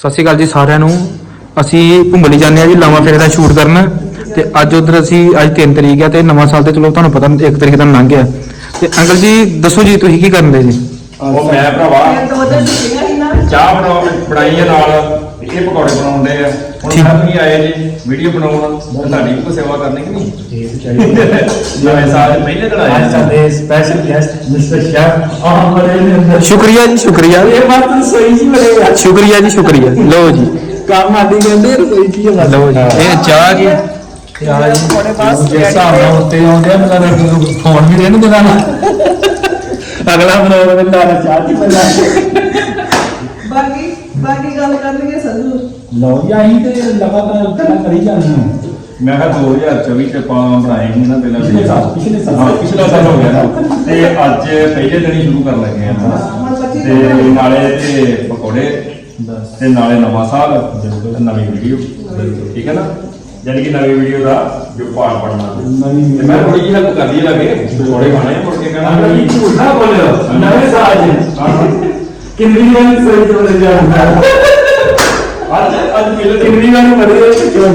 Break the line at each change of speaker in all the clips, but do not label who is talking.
ਸਤਿ ਸ਼੍ਰੀ ਅਕਾਲ ਜੀ ਸਾਰਿਆਂ ਨੂੰ। ਅਸੀਂ ਘੁੰਮਣ ਜਾਂਦੇ ਆ ਜੀ ਲਾਵਾਂ ਫੇਰੇ ਦਾ ਸ਼ੂਟ ਕਰਨ ਤੇ ਅੱਜ ਉਧਰ ਅਸੀਂ ਅੱਜ 3 ਤਰੀਕ ਆ ਤੇ ਨਵਾਂ ਸਾਲ ਤੇ ਚਲੋ ਤੁਹਾਨੂੰ ਪਤਾ ਇੱਕ ਤਰੀਕ ਦਾ ਲੰਘ ਗਿਆ ਤੇ ਅੰਕਲ ਜੀ, ਦੱਸੋ ਜੀ ਤੁਸੀਂ ਕੀ ਕਰਨ ਦੇ ਜੀ?
ਉਹ ਮੈਂ ਭਰਾਵਾ, ਚਾਹ ਬਣਾ ਬਣਾਈ ਆ ਨਾਲ। ਇਹ ਪਕੌੜੇ ਬਣਾਉਂਦੇ ਆ ਹੁਣ
ਠੀਕ।
ਸਭ ਨਹੀਂ ਆਏ ਜੀ ਵੀਡੀਓ ਬਣਾਉਣ ਤੇ ਤੁਹਾਡੀ ਵੀ ਕੋਈ ਸੇਵਾ ਕਰਨੀ ਕਿ ਨਹੀਂ ਨਵੇਂ ਸਾਲ ਦੇ ਪਹਿਲੇ ਦਿਨ ਆਏ
आज का
ਆ।
Day special guest mister chef और हमारे अंदर
ਸ਼ੁਕਰੀਆ ਜੀ ਸ਼ੁਕਰੀਆ
ये बात तो सही ही बनेगा
ਸ਼ੁਕਰੀਆ ਜੀ ਸ਼ੁਕਰੀਆ ਲਓ ਜੀ
काम आदि कहते हैं रसोई की है
ਲਓ ਜੀ ਇਹ ਚਾਹ ਜੀ
यार
थोड़े पास
जिस हिसाब ਨਾਲ ਉੱਤੇ ਆਉਂਦੇ ਆ ਮੇਰਾ ਫੋਨ ਵੀ ਰਹਿਣ ਦੇਣਾ ਨਾ ਅਗਲਾ ਬਣਾ ਬੰਦਾ ਚਾਹ ਦੀ ਬੰਦਾ
ਬਾਕੀ ਬਾਕੀ ਗੱਲ ਕਰਨਗੇ ਸੰਧੂ।
ਲਓ ਜੀ ਆਹੀ ਤੇ ਲਗਾਤਾਰ ਕੰਮ ਕਰੀ ਜਾਂਦੇ ਹਾਂ।
ਮੈਂ ਕਿਹਾ 2024 ਚ ਆਪਾਂ ਬਣਾਏ ਸੀ ਨਾ ਪਹਿਲਾਂ
ਪਿਛਲੇ ਸਾਲ, ਪਿਛਲੇ ਸਾਲ।
ਹਾਂ ਪਿਛਲਾ ਸਾਲ ਹੋ ਗਿਆ ਨਾ। ਤੇ ਅੱਜ ਪਹਿਲੇ ਦਿਨ ਹੀ ਸ਼ੁਰੂ ਕਰਨ ਲੱਗੇ ਆ। ਤੇ ਨਾਲੇ ਤੇ ਪਕੌੜੇ ਤੇ ਨਾਲੇ ਨਵਾਂ ਸਾਲ ਤੇ ਨਵੀਂ ਵੀਡੀਓ। ਠੀਕ ਹੈ ਨਾ? ਯਾਨੀ ਕਿ ਨਵੀਂ ਵੀਡੀਓ ਦਾ ਜੋ ਪਾਠ ਪੜਨਾ ਤੇ ਮੈਂ ਥੋੜੀ ਜਿਹੀ ਹੈਲਪ ਕਰ ਲਈ ਲੱਗੇ। ਪਕੌੜੇ ਖਾਣੇ ਮੁੜ ਕੇ ਕਹਿਣਾ
ਝੂਠ ਨਾ ਬੋਲਿਓ ਨਵੇਂ ਸਾਲ ਜੀ ਕਿੰਨੀ ਵਾਰ ਸਹੀ ਤੋਂ ਲੈ ਜਾਂਦਾ
ਅੱਜ ਅੱਜ ਪਹਿਲੇ ਦਿਨ।
ਕਿੰਨੀ ਵਾਰ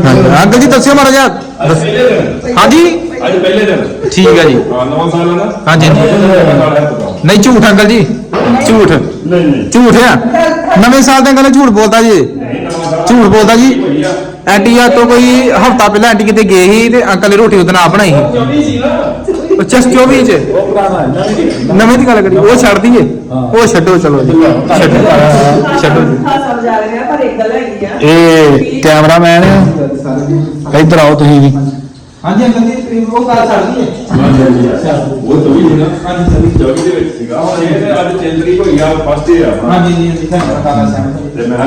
ਹਾਂਜੀ, ਅੰਕਲ ਜੀ ਦੱਸਿਓ ਮਾੜਾ ਜਿਹਾ
ਅੱਜ ਪਹਿਲੇ ਦਿਨ।
ਹਾਂਜੀ?
ਅੱਜ ਪਹਿਲੇ ਦਿਨ।
ਠੀਕ ਹੈ ਜੀ।
ਹਾਂ ਨਵਾਂ ਸਾਲ ਹੈ ਨਾ
ਹਾਂਜੀ, ਹਾਂਜੀ। ਨਹੀਂ ਝੂਠ ਅੰਕਲ ਜੀ। ਝੂਠ।
ਨਹੀਂ ਨਹੀਂ।
ਝੂਠ ਆ। ਨਵੇਂ ਸਾਲ ਦੇ ਅੰਕਲ ਝੂਠ ਬੋਲਦਾ ਜੀ। ਝੂਠ ਬੋਲਦਾ ਜੀ।
ਵਧੀਆ
ਐਂਟੀ ਆ ਤੋਂ ਕੋਈ ਹਫਤਾ ਪਹਿਲਾਂ ਐਂਟੀ ਕਿਤੇ ਗਏ ਸੀ ਤੇ ਅੰਕਲ ਨੇ ਰੋਟੀ ਉਹਦੇ ਨਾਲ ਬਣਾਈ ਸੀ।
ਜਮੀ ਸੀ ਨਾ।
ਉਹ ਚਸ 24 ਚ।
ਉਹ ਪੁਰਾਣਾ ਨਵੇਂ
ਦੀ ਗੱਲ ਕਰੀ। ਉਹ ਛੱਡ ਦਈਏ। ਉਹ ਛੱਡੋ ਚਲੋ ਜੀ। ਛੱਡੋ। ਛੱਡੋ। ਜੀ
ਖਾਸਾ ਜਾ ਰਿਹਾ ਪਰ ਇੱਕ ਗੱਲ ਹੈਗੀ ਆ।
ਇਹ ਕੈਮਰਾਮੈਨ ਇੱਧਰ ਆਓ ਤੁਸੀਂ ਵੀ।
ਹਾਂਜੀ ਅੰਕਲ ਜੀ ਉਹ ਗੱਲ ਛੱਡਦੀ ਹੈ।
ਉਹ ਤੋਂ ਵੀ ਨਾ ਅੱਜ ਸਭੀ ਜੋਗੀ ਦੇ ਵਿੱਚ ਸੀਗਾ। ਹੁਣ ਇਹ ਤੇ ਅੱਜ ਤਰੀਕ ਹੋਈ ਆ ਫਸਟ ਡੇ ਆ।
ਹਾਂਜੀ ਜੀ ਜੀ ਤੁਹਾਨੂੰ ਪਤਾ ਹੈ। ਸਹਿਮਤ
ਤੇ ਮੈਂ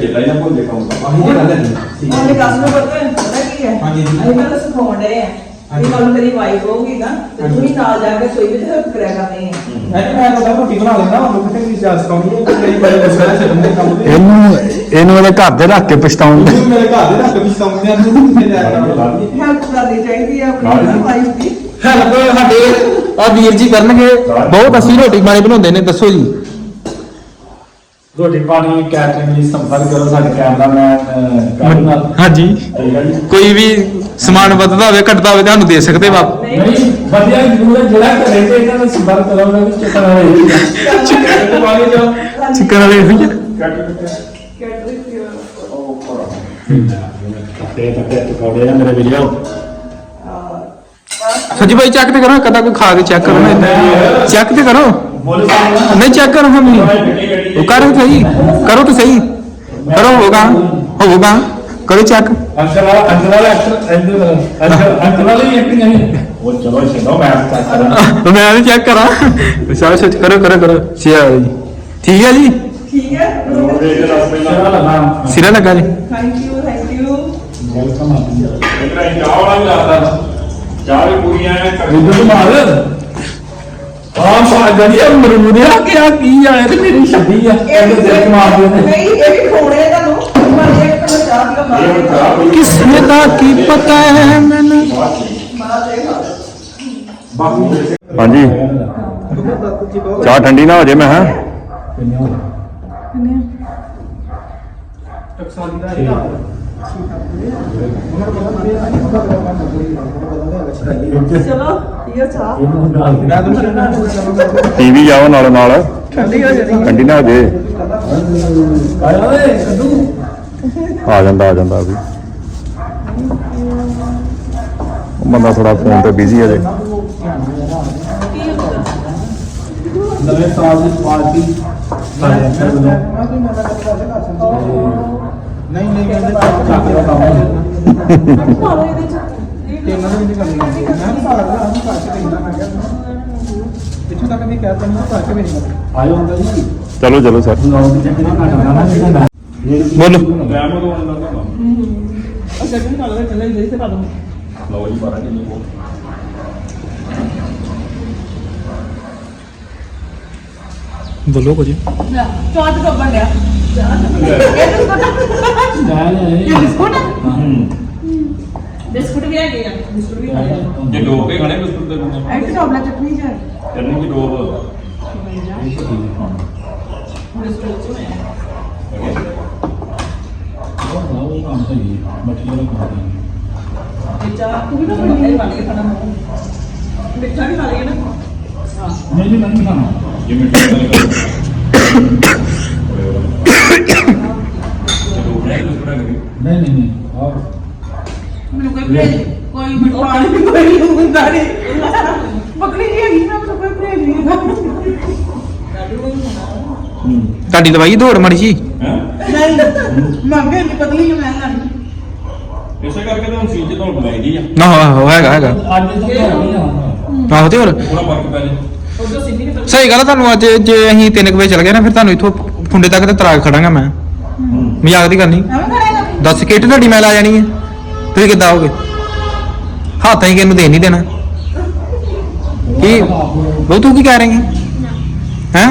ਚੇਤਾ ਹੀ ਨਾ ਭੁੱਲ ਜੇ ਕੰਮ।
ਆਹੀ ਤੇ ਗੱਲ ਹੈ। ਠੀਕ
ਉਹਨੇ ਕਸਮ ਪਤਾ ਪਤਾ ਕੀ ਹੈ?
ਹਾਂਜੀ ਜੀ।
ਅਸੀਂ ਮੈਨੂੰ ਸਿਖਾਉਣ ਡਏ ਆ। ਇਹ ਕੱਲ ਤੇਰੀ ਵਾਈਫ ਹੋਊਗੀ ਨਾ ਤੇ ਤੂੰ ਹੀ ਨਾਲ ਜਾ ਕੇ ਸੋਈ ਵਿੱਚ ਹੈਲਪ ਕਰਿਆ ਕਰਨੀ ਹੈ।
ਹੈ। ਮੈਂ ਤਾਂ ਰੋਟੀ ਬਣਾ ਲੈਂਦਾ ਹਾਂ ਲੋਕ ਕਿਤੇ ਸਿਆਸ ਕਰਾਉਣੀ ਹੈ ਕਈ ਵਾਰੀ ਬਸਰਾ ਛੱਡਣ ਦੇ ਕੰਮ ਤੇ।
ਇਹਨੂੰ ਘਰ ਦੇ ਰੱਖ ਕੇ ਪਛਤਾਉਣ
ਉਹ ਮੇਰੇ ਘਰ ਦੇ ਰੱਖ ਵੀ ਸੌਂਦੇ ਆ ਨੂੰ ਕਿਤੇ ਜਾ ਕੇ
ਹੈਲਪ ਕਰਨੀ ਚਾਹੀਦੀ ਆ ਆਪਣੀ ਵਾਈਫ ਦੀ।
ਹੈਲਪ ਸਾਡੇ ਆ ਵੀਰ ਜੀ ਕਰਨਗੇ। ਬਹੁਤ ਅਸੀਂ ਰੋਟੀ ਪਾਣੀ ਬਣਾਉਂਦੇ ਨੇ ਦੱਸੋ ਜੀ।
ਰੋਟੀ ਪਾਣੀ ਕੈਟਰਿੰਗ ਲਈ ਸੰਪਰਕ ਕਰੋ ਸਾਡੇ ਕੈਮਰਾਮੈਨ ਕਰਨ ਨਾਲ।
ਹਾਂਜੀ।
ਠੀਕ ਹੈ ਜੀ।
ਕੋਈ ਵੀ ਸਮਾਨ ਵੱਧਦਾ ਹੋਵੇ ਘਟਦਾ ਹੋਵੇ ਤੁਹਾਨੂੰ ਦੇ ਸਕਦੇ ਵਾ।
ਨਹੀਂ ਵਧੀਆ ਜ਼ਰੂਰ ਹੈ। ਜਿਹੜਾ ਘਰੇ ਤੇ ਇਹਨਾਂ ਨਾਲ ਸੰਪਰਕ ਕਰੋ ਉਹਨਾਂ ਵਿੱਚ ਚਿਕਨ ਵਾਲੇ ਚਿਕਨ ਵਾਲੇ ਜੋ
ਚਿਕਨ ਵਾਲੇ ਹੋਈ
ਕੈਟਰਿੰਗ
ਤੇ ਤਾਂ ਤੇ ਪਕੌੜੇ ਆ। ਮੇਰੇ ਵੀਡੀਓ
ਸੱਜੀ ਭਾਈ ਚੈੱਕ ਤੇ ਕਰੋ ਕਦਾ ਕੋਈ ਖਾ ਕੇ ਚੈੱਕ ਕਰੋ। ਨਾ ਏਦਾਂ ਚੈੱਕ ਤੇ ਕਰੋ। ਨਹੀਂ ਚੈੱਕ ਕਰੋ ਹਮ ਉਹ ਕਰੋ ਸਹੀ ਕਰੋ ਤਾਂ ਸਹੀ ਕਰੋ ਹੋਗਾ ਹੋਗਾ ਕਰੋ ਚੈੱਕ
ਅੰਕਲ ਵਾਲਾ ਅੰਕਲ ਵਾਲਾ ਐਕਟਰ ਅੰਕਲ ਅੰਕਲ ਵਾਲੀ ਐਕਟਿੰਗ ਹੈ ਉਹ ਚਲੋ ਛੱਡੋ ਮੈਂ ਚੈੱਕ ਕਰਾਂ
ਮੈਂ ਵੀ ਚੈੱਕ ਕਰਾਂ ਸਾਰੇ ਸੱਚ ਕਰੋ ਕਰੋ ਕਰੋ ਸਿਆ ਜੀ ਠੀਕ ਹੈ
ਹੈ
ਸਿਰਾ ਲੱਗਾ ਜੀ
thank you thank you
welcome ਆ ਜੀ
ਇਧਰ ਅਸੀਂ ਚਾਹ ਵਾਲਾ ਵੀ ਲਾਤਾ ਚਾਹ ਵੀ ਪੂਰੀਆਂ ਐ
ਇਧਰ ਤੋਂ ਮਾਰ ਆ ਮਾ ਗੜੀਆ ਮਰੂਦਿਆ ਕੀ ਆ ਕੀ ਆ ਇਹ ਤੇ ਮੇਰੀ ਛੱਡੀ ਆ।
ਇਹ
ਇਹਦੇ ਸਿਰ ਮਾਰ ਦਿਓ। ਨੇ
ਨਹੀਂ ਇਹ ਵੀ ਖੋਣੇ ਤੁਹਾਨੂੰ। ਪਰ ਇੱਕ ਤਾਂ ਚਾਹ ਦੀ
ਇਹ
ਮਾਰ
ਪਈ
ਕਿਸਮਤ ਦਾ ਕੀ ਪਤਾ ਹੈ ਮੈਨੂੰ?
ਹਾਂਜੀ। ਚਾਹ ਠੰਡੀ ਨਾ ਹੋ ਜੇ ਮੈਂ ਹਾਂ?
ਚਲੋ ਇਹ ਚਾਹ
ਟੀਵੀ ਜਾਓ ਨਾਲ ਨਾਲ।
ਠੰਡੀ ਹੋ ਜਾਣੀ
ਠੰਡੀ ਨਾ ਹੋ ਜੇ।
ਆਇਆ ਓਏ ਕੱਦੂ
ਆ ਜਾਂਦਾ ਆ ਜਾਂਦਾ ਵੀ। ਉਹ ਬੰਦਾ ਥੋੜਾ ਫੋਨ ਤੇ ਬਿਜ਼ੀ ਹੈ ਜੇ।
ਨਵੇਂ ਸਾਲ ਦੀ ਪਾਰਟੀ ਸਾਡੇ ਅੰਦਰ ਵੱਲੋਂ ਨਹੀਂ ਨਹੀਂ ਕਹਿੰਦੇ ਚੱਕ ਦਾ ਕੰਮ। ਹੈ
ਭਾਵੇਂ ਇਹਦੇ ਚ
ਤੇ ਇਹਨਾਂ ਨੂੰ ਵੀ ਕਰਨੀ ਹੈ ਮੈਂ ਤਾਂ ਸਾਰਾ ਰਾਤ ਨੂੰ ਕਰਕੇ ਦੇਣਾ ਮੈਂ ਕਿਹਾ ਇੱਥੇ ਤੱਕ ਵੀ ਕਹਿ ਤਾ ਮੈਂ ਕਰਕੇ ਵੀ ਨਹੀਂ ਆਇਓ ਅੰਦਰ ਜੀ।
ਚਲੋ ਚਲੋ ਸਰ।
ਕਰਨਾ
ਬੋਲੋ
ਟਾਈਮ ਉਦੋਂ ਆਉਂਦਾ ਨਾ
ਅੱਛਾ ਕਿੰਨੇ ਨਾਲ ਦੇ ਚੱਲੇ ਜੇ ਤੇ ਪਾ ਦੂੰ।
ਲਓ ਜੀ 12 ਕਿਲੋ
ਬੋਲੋ ਕੁਝ
ਚਾਹ ਤੇ ਕੱਪਣ ਲਿਆ।
ਲੈ। ਲੈ
ਇਹ ਬਿਸਕੁਟ ਬਿਸਕੁਟ ਵੀ ਹੈਗੇ ਆ। ਬਿਸਕੁਟ ਵੀ ਹੈਗੇ ਆ
ਜੇ ਡੋਬ ਕੇ ਖਾਣੇ ਬਿਸਕੁਟ ਦੇ ਬੰਦੇ
ਐਂਟੀ ਚਾਕਲੇਟ ਚਟਨੀ ਚ ਹੈ
ਚਟਨੀ ਦੀ ਡੋਬ।
ਬਿਸਕੁਟ ਚ ਹੈ
ਉਹ ਕੰਮ ਸਹੀ ਹੈ ਮੱਠੀ ਵਾਲਾ ਕੰਮ ਸਹੀ
ਇਹ ਚਾਹ ਤੂੰ ਵੀ ਨਾ ਬਣੀ ਬਣ ਕੇ ਖਾਣਾ ਮਿੱਠਾ ਵੀ ਖਾ ਲਈਏ ਨਾ। ਹਾਂ।
ਨਹੀਂ ਨਹੀਂ ਮੈਂ ਨਹੀਂ ਖਾਣਾ।
ਬਣਾਇਆ ਤਾਂ ਥੋੜਾ ਕਰੀ
ਨਹੀਂ ਨਹੀਂ ਨਹੀਂ ਆਹ।
ਮੈਨੂੰ ਕੋਈ ਭੇਜ। ਕੋਈ ਮਿਠਾਈ ਨਹੀਂ ਕੋਈ ਹੁੰਦਾ ਨਹੀਂ ਪਕੜੀ ਜੀ ਹੈਗੀ ਨਾ ਮੈਨੂੰ ਕੋਈ ਭੇਜ ਨਹੀਂ
ਹੂੰ
ਤੁਹਾਡੀ ਦਵਾਈ ਦੌੜ ਮੜੀ ਜੀ।
ਨਹੀਂ ਮੰਗੇ ਨਹੀਂ ਪਤਲੀ ਮੈਂ ਲੈਣੀ।
ਇਸੇ ਕਰਕੇ ਤਾਂ ਹੁਣ ਸੀਜ਼ਨ ਤੋਂ ਬੁਲਾਈ ਦੀ ਆ।
ਨਾ ਆਹੋ ਹੈਗਾ ਹੈਗਾ।
ਅੱਜ ਤੋਂ ਘਰ ਨਹੀਂ ਜਾਣਾ
ਆਹੋ ਤੇ ਹੋਰ?
ਥੋੜਾ ਫ਼ਰਕ ਪੈ ਜੇ।
ਉਦੋਂ ਸਿੰਧੀ ਨੇ
ਸਹੀ ਗੱਲ ਆ ਤੁਹਾਨੂੰ ਅੱਜ ਜੇ ਅਸੀਂ 3 ਵਜੇ ਚਲ ਗਏ ਨਾ ਫਿਰ ਤੁਹਾਨੂੰ ਇੱਥੋਂ ਖੁੰਡੇ ਤੱਕ ਤੇ ਤਰਾਗ ਖੜਾਂਗਾ ਮੈਂ। ਮਜ਼ਾਕ ਦੀ ਕਰਨੀ ਦੱਸ ਕਿੱਟ ਤੁਹਾਡੀ ਮੈਂ ਲਾ ਜਾਣੀ ਹੈ। ਤੁਸੀਂ ਕਿੱਦਾਂ ਆਓਗੇ? ਹੱਥਾਂ ਹੀ ਕਿਹਨੂੰ ਦੇ ਨਹੀਂ ਦੇਣਾ। ਕੀ? ਉਹ ਤੂੰ ਕੀ ਕਹਿ ਰਹੀ ਹੈ? ਹੈ?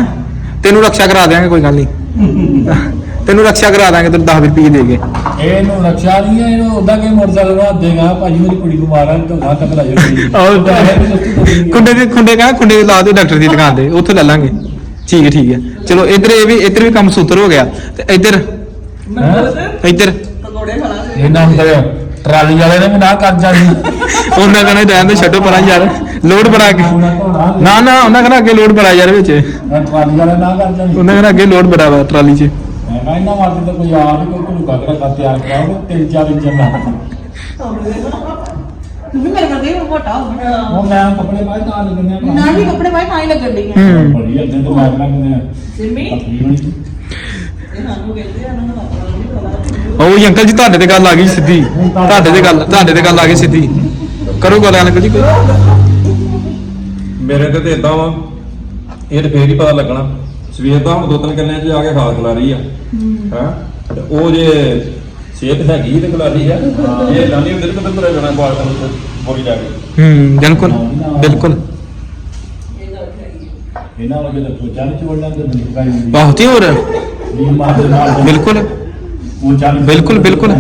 ਤੈਨੂੰ ਰਕਸ਼ਾ ਕਰਾ ਦਿਆਂਗੇ ਕੋਈ ਗੱਲ ਨਹੀਂ। ਤੈਨੂੰ ਰਕਸ਼ਾ ਕਰਾ ਦਾਂਗੇ ਤੈਨੂੰ 10 ਰੁਪਏ ਦੇ ਕੇ।
ਇਹਨੂੰ ਰਕਸ਼ਾ ਨਹੀਂ ਹੈ ਇਹਨੂੰ ਉਦਾਂ ਕਿ ਮੋਟਰਸਾਈਕਲ ਨੂੰ ਹੱਥ ਦੇਗਾ ਭਾਜੀ ਮੇਰੀ ਕੁੜੀ ਬਿਮਾਰ ਹੈ ਤਾਂ ਘਾਹ ਤੱਕ ਲੈ ਜਾਓ
ਆਹ ਖੁੰਡੇ ਦੇ ਖੁੰਡੇ ਕਹਾਂ ਖੁੰਡੇ ਦੇ ਲਾ ਦਿਓ ਡਾਕਟਰ ਦੀ ਦੁਕਾਨ ਤੇ ਉੱਥੇ ਲੈ ਲਾਂਗੇ। ਠੀਕ ਹੈ ਠੀਕ ਹੈ। ਚਲੋ ਇੱਧਰ ਇਹ ਵੀ ਇੱਧਰ ਵੀ ਕੰਮ ਸੂਤਰ ਹੋ ਗਿਆ। ਤੇ ਇੱਧਰ ਇੱਧਰ।
ਪਕੌੜੇ ਖਾ ਲਾਂਗੇ
ਇਹਨਾਂ ਅੰਦਰ ਟਰਾਲੀ ਵਾਲੇ ਨੇ ਵੀ ਨਾ ਕਰ ਜਾਣੀ
ਉਹਨਾਂ ਕਹਿੰਦੇ ਰਹਿਣ ਦੇ ਛੱਡੋ ਪਰਾਂ ਯਾਰ ਲੋਡ ਬਣਾ ਕੇ। ਨਾ ਨਾ ਉਹਨਾਂ ਕਹਿੰਦਾ ਅੱਗੇ ਲੋਡ ਬੜਾ ਯਾਰ ਵਿੱਚ।
ਟਰਾਲੀ ਵਾਲੇ ਨਾ ਕਰ ਜਾਣੀ
ਉਹਨਾਂ ਕਹਿੰਦਾ ਅੱਗੇ ਲੋਡ ਬੜਾ ਵਾ ਟਰਾਲੀ 'ਚ।
ਮੈਂ ਕਿਹਾ ਇਹਨਾਂ ਵਾਸਤੇ ਤਾਂ ਕੋਈ ਆਪ ਹੀ ਕੋਈ ਘਲੂਕਾ ਕਰਾ ਤਿਆਰ ਕਰਾਓ ਤਿੰਨ ਚਾਰ ਇੰਜਨ ਲਾ
ਤੂੰ ਵੀ ਮੇਰੇ ਵਰਗੇ ਹੀ ਮੋਟਾ ਹੋ ਗਿਆ।
ਉਹ ਮੈਂ ਕੱਪੜੇ ਪਾਏ ਤਾਂ ਲੱਗਣੇ ਆ
ਨਾ ਵੀ ਕੱਪੜੇ ਪਾਏ ਤਾਂ ਹੀ ਲੱਗਣ ਡਈ ਆ।
ਹੂੰ।
ਬੜੀ ਅੱਗੇ ਤੋਂ ਮੈਂ ਲੱਗਣੇ
ਸਿੰਮੀ?
ਆ
ਇਹ ਸਾਨੂੰ ਕਹਿੰਦੇ ਆ ਨਾ ਨਾ
ਉਹ ਜੀ ਅੰਕਲ ਜੀ ਤੁਹਾਡੇ ਤੇ ਗੱਲ ਆ ਗਈ ਸਿੱਧੀ। ਤੁਹਾਡੇ ਤੇ ਗੱਲ ਤੁਹਾਡੇ ਤੇ ਗੱਲ ਆ ਗਈ ਸਿੱਧੀ। ਕਰੋ ਗੱਲ ਅੰਕਲ ਜੀ ਕੋਈ।
ਮੇਰੇ ਤੇ ਇਦਾਂ ਵਾ। ਇਹ ਤੇ ਫੇਰ ਹੀ ਪਤਾ ਲੱਗਣਾ। ਸਵੇਰ ਦਾ ਹੁਣ ਦੋ ਤਿੰਨ ਕਿੱਲਿਆਂ 'ਚ ਜਾ ਕੇ ਖਾਦ ਖਲਾ ਰਹੀ ਆ। ਹਾਂ? ਤੇ ਉਹ ਜੇ ਸਿਹਤ ਹੈਗੀ ਤੇ ਖਲਾ ਰਹੀ ਆ ਇਹ ਲਾਨੀ ਹੁੰਦੇ ਤੇ ਕਿੱਧਰ ਜਾਣਾ ਬਾਹਰ ਤੋਂ ਬੋਰੀ ਜਾ ਕੇ?
ਹੂੰ ਬਿਲਕੁਲ ਬਿਲਕੁਲ।
ਇਹਨਾਂ ਵਰਗੇ ਤਾਂ ਸੋਚਾਂ ਨਹੀਂ ਚੋੜਨਾ ਤੇ ਨਹੀਂ। ਕਾਈ ਹੁੰਦੀ
ਆਹੋ ਤੇ ਹੋਰ ਬਿਲਕੁਲ। ਬਿਲਕੁਲ, ਬਿਲਕੁਲ।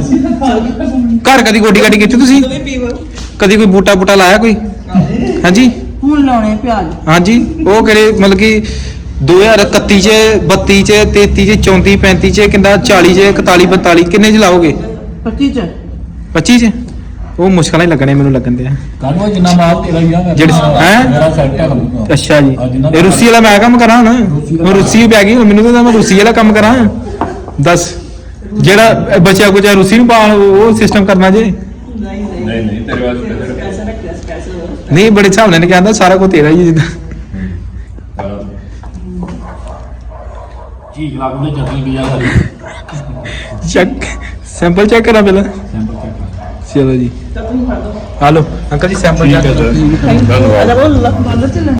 ਘਰ ਕਦੀ ਗੋਡੀ ਗਾਡੀ ਕੀਤੀ ਤੁਸੀਂ? ਕਦੀ ਕੋਈ ਬੂਟਾ ਬੂਟਾ ਲਾਇਆ ਕੋਈ? ਹਾਂਜੀ?
ਹੁਣ ਲਾਉਣੇ ਪਿਆਜ਼।
ਹਾਂਜੀ। ਉਹ ਕਿਹੜੇ ਮਤਲਬ ਕਿ 2031 ਚ 32 ਚ 33 ਚ 34 35 ਚ ਕਿੰਦਾ 40 ਚ 41 42 ਕਿੰਨੇ ਚ ਲਾਓਗੇ?
25 ਚ।
25 ਚ? ਉਹ ਮੁਸ਼ਕਲਾਂ ਹੀ ਲੱਗਣੇ ਮੈਨੂੰ ਲੱਗਣ ਦੇ ਆ
ਕਾਹਨੂੰ ਜਿੰਨਾ ਮਾਲ ਤੇਰਾ ਹੀ ਆ ਮੇਰਾ-
ਜਿਹੜੀ- ਹੈਂ?
ਮੇਰਾ ਸੈੱਟ ਹੈ
ਅੱਛਾ ਜੀ। ਇਹ ਰੂਸੀ ਵਾਲਾ ਮੈਂ ਕੰਮ ਕਰਾਂ ਹੁਣ।
ਰੂਸੀ
ਪੈ ਗਈ ਮੈਨੂੰ ਤਾਂ ਮੈਂ ਰੂਸੀ ਵਾਲਾ ਕੰਮ ਕਰਾਂ। ਦੱਸ। ਜਿਹੜਾ ਬਚਿਆ ਕੁਚਿਆ ਰੂਸੀ ਨੂੰ ਪਾ ਉਹ ਸਿਸਟਮ ਕਰਨਾ ਜੇ।
ਨਹੀਂ
ਨਹੀਂ ਨਹੀਂ ਤੇਰੇ ਵਾਸਤੇ ਤੇ
ਪੈਸਾ ਰੱਖਿਆ ਪੈਸਾ
ਨਹੀਂ ਬੜੇ ਹਿਸਾਬ ਨਾਲ ਨੇ ਕਹਿੰਦਾ ਸਾਰਾ ਕੁਝ ਤੇਰਾ ਹੀ ਜਿੱਦਾਂ
ਠੀਕ ਲੱਗਦੇ ਚਟਨੀ ਵੀ ਆ ਸਾਰੀ
ਚੈੱਕ ਸੈਂਪਲ ਚੈੱਕ ਕਰਾਂ ਪਹਿਲਾਂ।
ਸੈਂਪਲ ਚੈੱਕ
ਚਲੋ ਜੀ।
ਤਾਂ ਤੂੰ ਫੜ ਦੋ।
Hello
uncle ji
sample
check ਧੰਨਵਾਦ।